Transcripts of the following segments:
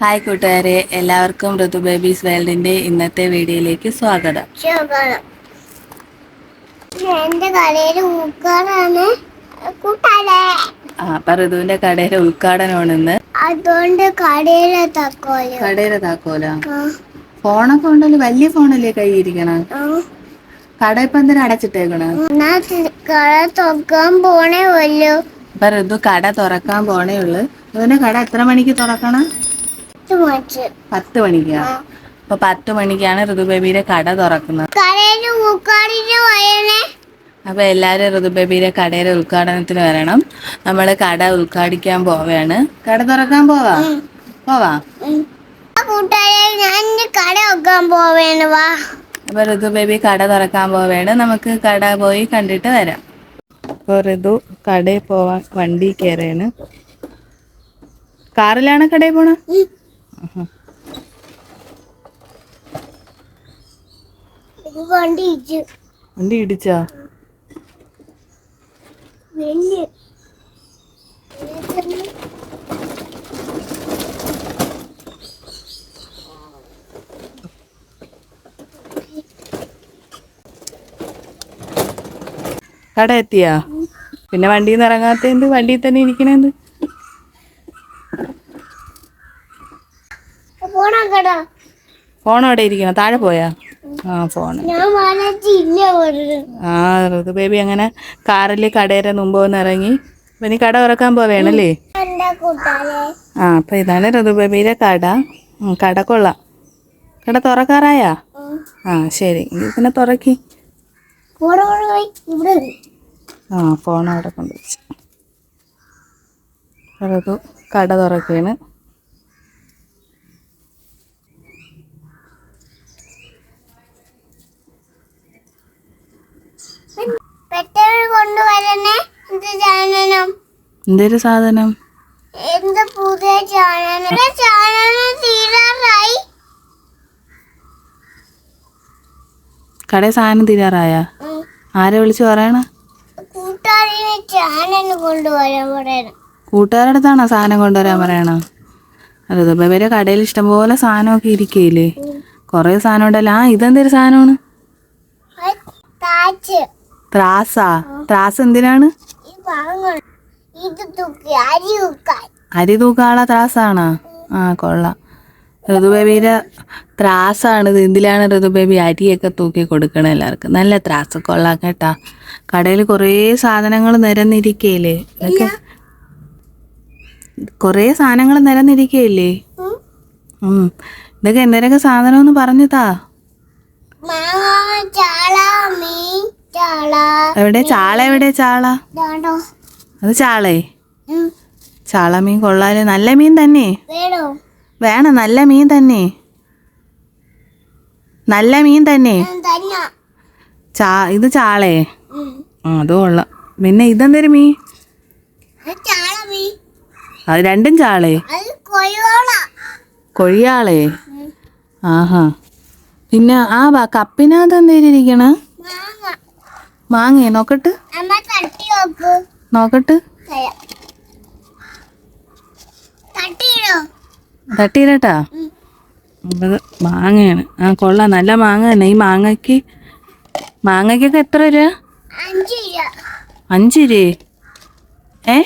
Hi കൂട്ടുകാരെ എല്ലാവർക്കും ഋതു babies വേൾഡിന്റെ ഇന്നത്തെ വീഡിയോയിലേക്ക് സ്വാഗതം. ആ അപ്പൊ ഋതുവിന്റെ കടയുടെ ഉദ്ഘാടനമാണ് ഇന്ന് അതുകൊണ്ട് കടയിലെ താക്കോല. കടയുടെ താക്കോല? ഫോണൊക്കെ ഉണ്ടല്ലോ വലിയ ഫോണല്ലേ കൈയിരിക്കണ കട ഇപ്പൊ എന്തിനാ അടച്ചിട്ടേക്കണ? കട തുറക്കാൻ പോണേ ഉള്ളു. അപ്പൊ ഋതു കട തുറക്കാൻ പോണേ ഉള്ളു. ഋതുവിന്റെ കട എത്ര മണിക്ക് തുറക്കണം? പത്ത് മണിക്കാ. അപ്പൊ പത്ത് മണിക്കാണ് ഋതു ബേബിയുടെ കട തുറക്കുന്നത്. അപ്പൊ എല്ലാരും ഋതുബേബിയുടെ കടയുടെ ഉദ്ഘാടനത്തിന് വരണം. നമ്മൾ കട ഉദ്ഘാടിക്കാൻ പോവാണ്. കട തുറക്കാൻ പോവാ? പോവാ? അപ്പൊ ഋതു ബേബി കട തുറക്കാൻ പോവാണ്. നമുക്ക് കട പോയി കണ്ടിട്ട് വരാം. അപ്പൊ ഋതു കടയിൽ പോവാൻ വണ്ടി കയറിയാണ് കാറിലാണ് കടയിൽ പോണ? വണ്ടി ഇടിച്ചാ. കട എത്തിയാ പിന്നെ വണ്ടിയിൽ നിന്ന് ഇറങ്ങാത്തത് വണ്ടിയിൽ തന്നെ ഇരിക്കണേന്ത് പോണ കട ഫോൺ അവിടെ ഇരിക്കണം? താഴെ പോയാ? ആ ഫോൺ ആ ഋതു ബേബി അങ്ങനെ കാറിൽ കടയുടെ മുമ്പ് വന്ന് ഇറങ്ങി അപ്പൊ ഇനി കട ഉറക്കാൻ പോവേണല്ലേ? ആ അപ്പൊ ഇതാണ് ഋതു ബേബിയിലെ കട. കട കൊള്ളാം. കട തുറക്കാറായാ? ആ ശരി. പിന്നെ തുറക്കി. ആ ഫോൺ അവിടെ കൊണ്ടുവച്ചു. ഋതു കട തുറക്കാണ്. എന്തൊരു സാധനം? എന്റെ പുതിയ തീരാറായി. കടയിൽ സാധനം തീരാറായ? ആരെ വിളിച്ചു പറയണ? കൂട്ടുകാരിനെ ചാനൽ കൊണ്ടുവരാൻ പറയണം. കൂട്ടുകാരുടെ അടുത്താണോ സാധനം കൊണ്ടുവരാൻ പറയണ? അതെ ബേബിയുടെ കടയിൽ ഇഷ്ടംപോലെ സാധനമൊക്കെ ഇരിക്കുകയില്ലേ കുറേ സാധനം ഉണ്ടല്ലോ ആ ഇതെന്തൊരു സാധനമാണ്? ത്രാസാ? ത്രാസ് എന്തിനാണ്? അരി തൂക്കാനുള്ള ത്രാസാണോ? ആ കൊള്ളാം. ഋതുബേബിയുടെ ത്രാസാണ് ഇത്. എന്തിലാണ് ഋതുബേബി അരിയൊക്കെ തൂക്കി കൊടുക്കണേ എല്ലാവർക്കും? നല്ല ത്രാസ്. കൊള്ളാം കേട്ടാ. കടയിൽ കുറേ സാധനങ്ങൾ നിരന്നിരിക്കയില്ലേ? ഇതൊക്കെ കുറേ സാധനങ്ങൾ നിരന്നിരിക്കയില്ലേ? ഇതൊക്കെ എന്തേരൊക്കെ സാധനം ഒന്ന് പറഞ്ഞതാ എവിടെ? ചാള എവിടെ? ചാള? അത് ചാളേ. ചാള മീൻ കൊള്ളാൽ. നല്ല മീൻ തന്നെ. വേണോ? നല്ല മീൻ തന്നെ. നല്ല മീൻ തന്നെ. ചാ ഇത് ചാളേ. അത് കൊള്ളാം. പിന്നെ ഇതെന്തൊരു മീൻ? അത് രണ്ടും ചാളേ. കൊഴിയാളേ. ആഹാ. പിന്നെ ആ വാ കപ്പിനകത്ത് എന്തേലിരിക്കണ മാങ്ങയെ മാങ്ങേ നോക്കട്ട്. നോക്കട്ട്. തട്ടിയിരട്ടാ. മാങ്ങയാണ്. ആ കൊള്ളാം. നല്ല മാങ്ങ തന്നെ. ഈ മാങ്ങയ്ക്ക് മാങ്ങയ്ക്കൊക്കെ എത്ര രൂപ? അഞ്ച് രൂപ. ഏ?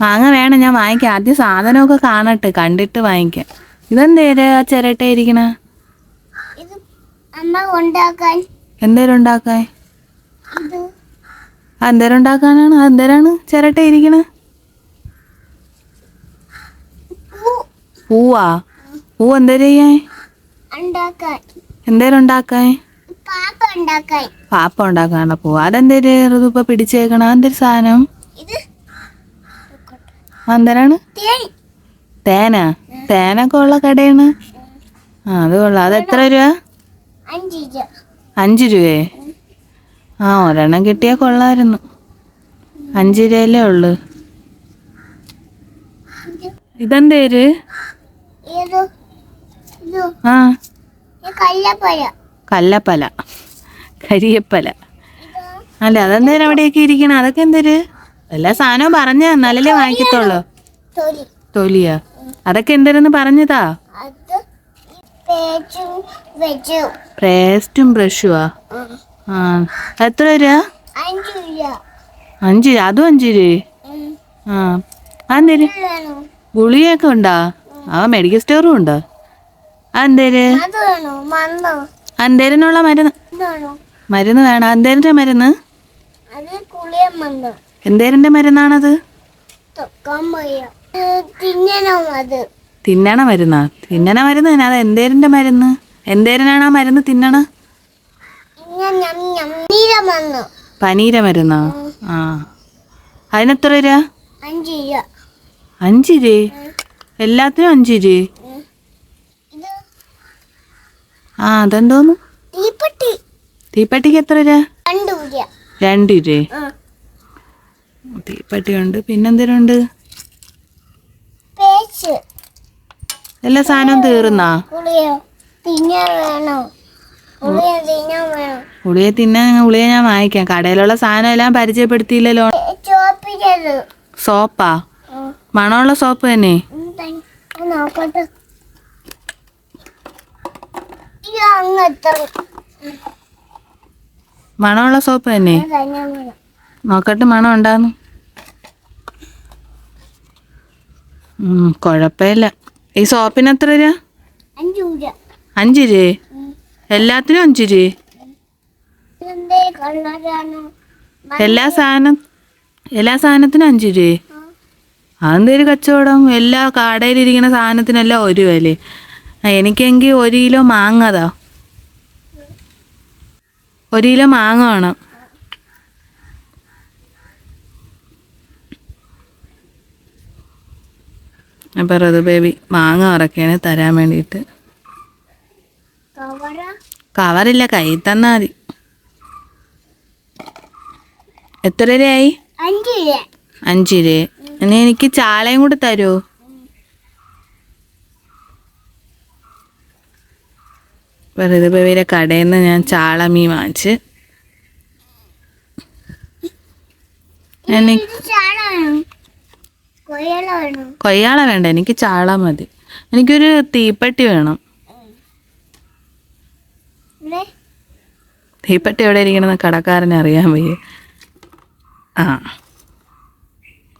മാങ്ങ? വേണം. ഞാൻ വാങ്ങിക്കാം. ആദ്യം സാധനമൊക്കെ കാണട്ടെ. കണ്ടിട്ട് വാങ്ങിക്കാം. ഇതെന്തേര് ആ ചിരട്ട ഇരിക്കണ? എന്തേലും ഉണ്ടാക്കാൻ? എന്തേരം ഉണ്ടാക്കാനാണ്? അന്തരാണ്? ചിരട്ട ഇരിക്കണ. പൂവാ? പൂ എന്തേരം ചെയ്യാൻ? എന്തേരം ഉണ്ടാക്കാൻ? പാപ്പ ഉണ്ടാക്കാനുള്ള പൂവ. അതെന്തേര് ഇപ്പൊ പിടിച്ചേക്കണ എന്തൊരു സാധനം? എന്തേരാണ് തേൻ. തേന? തേനൊക്കെ ഉള്ള കടയാണ്? ആ അത് കൊള്ളാം. അത് എത്ര രൂപ? അഞ്ച് രൂപ. അഞ്ച് രൂപയെ? ആ ഒരെണ്ണം കിട്ടിയാൽ കൊള്ളായിരുന്നു. അഞ്ച് രൂപയല്ലേ ഉള്ളു ഇതെന്തേര് ആ. കല്ലപ്പല. കരിയപ്പല. അല്ല അതെന്തേരം അവിടെയൊക്കെ ഇരിക്കണം? അതൊക്കെ എന്തേര്? എല്ലാ സാധനവും പറഞ്ഞ എന്നാലല്ലേ വാങ്ങിക്കത്തുള്ളൂ. തൊലി. തൊലിയാ. അതൊക്കെ എന്തരെന്ന് പറഞ്ഞതാ? പേസ്റ്റും ബ്രഷുവാ? ആ എത്ര രൂപ അഞ്ചു രൂപ അതും അഞ്ച് രൂപ ആ അതെന്തേര് ഗുളിയൊക്കെ ഉണ്ടോ? ആ മെഡിക്കൽ സ്റ്റോറും ഉണ്ടോ? അതെന്തേര് അന്തേരനുള്ള മരുന്ന്? വേണോ? മരുന്ന് വേണം? അന്തേരന്റെ മരുന്ന്? എന്തേരന്റെ മരുന്നാണത്? തിന്നണ മരുന്നാ? തിന്നണ മരുന്ന് തന്നെ. അത് എന്തേരന്റെ മരുന്ന്? എന്തേരനാണ് ആ മരുന്ന് തിന്നണ? പനീര മരുന്നാ ആ. അതിനെത്ര രൂപ? അഞ്ചു രൂപ. എല്ലാത്തിനും അഞ്ച് രൂപ? ആ അതെന്തോന്ന്? തീപ്പെട്ടി. തീപ്പെട്ടിക്ക് എത്ര രൂപ? രണ്ടു രൂപ. തീപ്പെട്ടിയുണ്ട് പിന്നെന്തേലും ഉണ്ട്. പേച്ച് എല്ലാ സാധനവും തീർന്നാ? പിന്നെ വേണോ? ഉളിയെ തിന്നാൻ ഉളിയെ ഞാൻ വാങ്ങിക്കാം. കടയിലുള്ള സാധനം എല്ലാം പരിചയപ്പെടുത്തിയില്ലല്ലോ സോപ്പാ? മണമുള്ള സോപ്പ് തന്നെ. മണമുള്ള സോപ്പ് തന്നെ. നോക്കട്ട് മണം ഉണ്ടാന്ന്. ഉം, കുഴപ്പമില്ല. ഈ സോപ്പിന് എത്ര രൂപ? അഞ്ചു രൂപ. അഞ്ച് രൂപ. എല്ലാത്തിനും അഞ്ച് രൂപ എല്ലാ സാധനം എല്ലാ സാധനത്തിനും അഞ്ച് രൂപ അതെന്തൊരു കച്ചവടം? എല്ലാ കടയിലിരിക്കുന്ന സാധനത്തിനെല്ലാം ഒരു വില. എനിക്കെങ്കിൽ ഒരു കിലോ മാങ്ങതാ ഒരു കിലോ മാങ്ങ വേണം. അപ്പം റതു ബേബി മാങ്ങ ഉറക്കാണ് തരാൻ വേണ്ടിയിട്ട്. കവറില്ല കയ്യിൽ തന്നാൽ മതി. എത്ര രൂപയായി അഞ്ചു രൂപ ഇനി എനിക്ക് ചാളയും കൂടെ തരുമോ വെറുതെ ബേബിയുടെ കടയിൽ നിന്ന് ഞാൻ ചാള മീൻ വാങ്ങിച്ച്. കൊയ്യാള വേണ്ട എനിക്ക് ചാള മതി. എനിക്കൊരു തീപ്പെട്ടി വേണം. തീപ്പെട്ടി എവിടെ ഇരിക്കണമെന്ന് കടക്കാരനെ അറിയാൻ വയ്യ. ആ.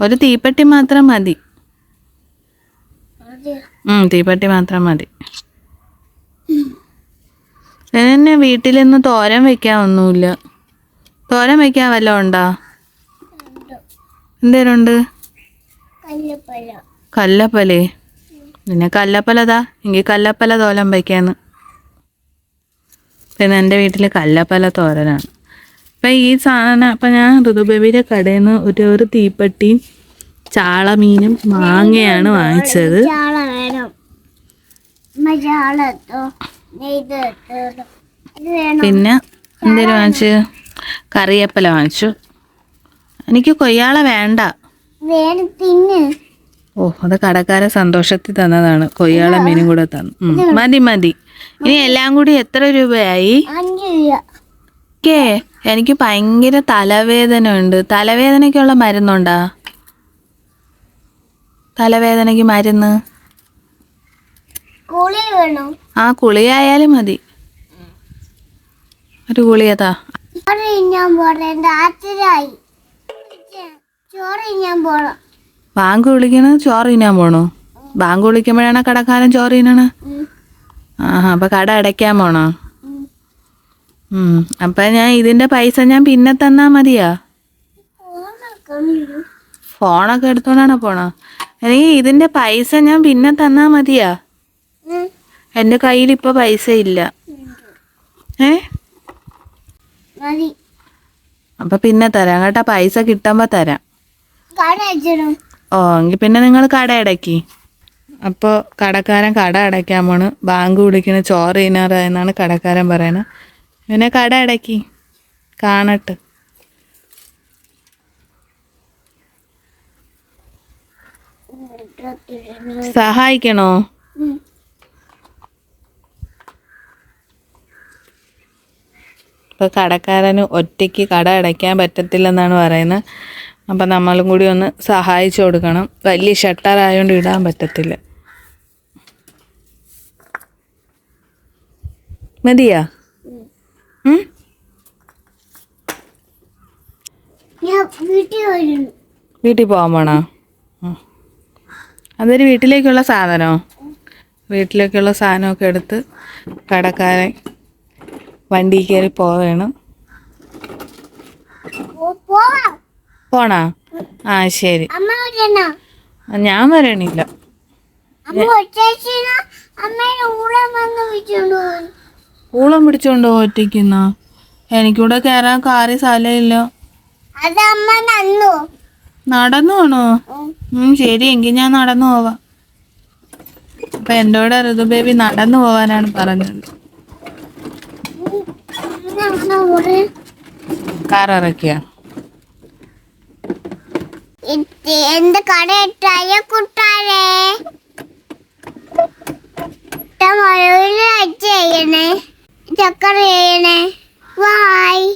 ഒരു തീപ്പെട്ടി മാത്രം മതി. തീപ്പെട്ടി മാത്രം മതി. എന്നെ വീട്ടിലിന്ന് തോരൻ വെക്കാൻ ഒന്നുമില്ല. തോരൻ വെക്കാൻ വല്ലതും ഉണ്ടോ? എന്തേലുണ്ട് കല്ലുപ്പല കല്ലപ്പലേ പിന്നെ കല്ലപ്പലതാ. എങ്കിൽ കല്ലപ്പല തോലം വയ്ക്കാന്ന് പിന്നെ എന്റെ വീട്ടിൽ കല്ലപ്പല തോരനാണ്. അപ്പം ഈ സാധനം അപ്പം ഞാൻ ഋതുബേബിയുടെ കടയിൽ നിന്ന് ഒരു ഒരു തീപ്പെട്ടിയും ചാളമീനും മാങ്ങയാണ് വാങ്ങിച്ചത്. പിന്നെ എന്തേലും വാങ്ങിച്ചു? കറിയപ്പല വാങ്ങിച്ചു. എനിക്ക് കൊയ്യാള വേണ്ട. ഓ അത് കടക്കാരെ സന്തോഷത്തിൽ തന്നതാണ്. കൊയ്യാള മീനും കൂടെ തന്നു. മതി മതി. ഇനി എല്ലാം കൂടി എത്ര രൂപയായി? കേ എനിക്ക് ഭയങ്കര തലവേദന ഉണ്ട്. തലവേദനയ്ക്കുള്ള മരുന്നുണ്ടാ? തലവേദനയ്ക്ക് മരുന്ന്? കുളി ആ കുളിയായാലും മതി. ഒരു കുളിയതാ ബാങ്ക് വിളിക്കണ ചോറ് തിന്നാൻ പോണോ. ബാങ്ക് വിളിക്കുമ്പോഴാണ് കടക്കാരൻ ചോറിനാണ് ആഹാ അപ്പൊ കട അടയ്ക്കാൻ പോണോ? ഉം അപ്പൊ ഞാൻ ഇതിന്റെ പൈസ ഞാൻ പിന്നെ തന്നാ മതിയാ? ഫോണൊക്കെ എടുത്തോണ്ടാണോ പോണോ? എനിക്ക് ഇതിന്റെ പൈസ ഞാൻ പിന്നെ തന്നാ മതിയാ? എന്റെ കയ്യിൽ ഇപ്പൊ പൈസ ഇല്ല. ഏ? അപ്പൊ പിന്നെ തരാം കേട്ടാ പൈസ കിട്ടുമ്പോ തരാം. ഓ എങ്കിൽ പിന്നെ നിങ്ങൾ കട അടയ്ക്കി. അപ്പോൾ കടക്കാരൻ കട അടയ്ക്കാൻ പോണ്. ബാങ്ക് വിളിക്കണ ചോറ് തിന്നാറ എന്നാണ് കടക്കാരൻ പറയണത് പിന്നെ കട അടക്കി കാണട്ട്. സഹായിക്കണോ? ഇപ്പൊ കടക്കാരന് ഒറ്റയ്ക്ക് കട അടയ്ക്കാൻ പറ്റത്തില്ലെന്നാണ് പറയുന്നത്. അപ്പം നമ്മളും കൂടി ഒന്ന് സഹായിച്ചു കൊടുക്കണം. വലിയ ഷട്ടർ ആയതുകൊണ്ട് ഇടാൻ പറ്റത്തില്ല. മതിയാ? വീട്ടിൽ പോകാൻ പോണോ? അതൊരു വീട്ടിലേക്കുള്ള സാധനമോ വീട്ടിലേക്കുള്ള സാധനമൊക്കെ എടുത്ത് കടക്കാരൻ വണ്ടി കയറി പോവേണം. പോണാ? ആ ശരി. ഞാൻ വരണില്ല. അമ്മ ഊളം പിടിച്ചോണ്ടോ ഒറ്റയ്ക്കുന്ന? എനിക്കൂടെ കയറാൻ കാറി സ്ഥലമില്ല. നന്നു നടന്നു? പോണോ ഉം. ശരി എങ്കിൽ ഞാൻ നടന്നു പോവാ. അപ്പൊ എന്നോട് ഋതു ബേബി നടന്നു പോവാനാണ് പറഞ്ഞത്. കാറിറക്കിയ കൂടെ കാർ ഇറക്കിയ? ഇത് എന്ത് കട ഇട്ടായ കുട്ടാലേ ചെയ്യണേ ചക്കര ചെയ്യണേ വായ്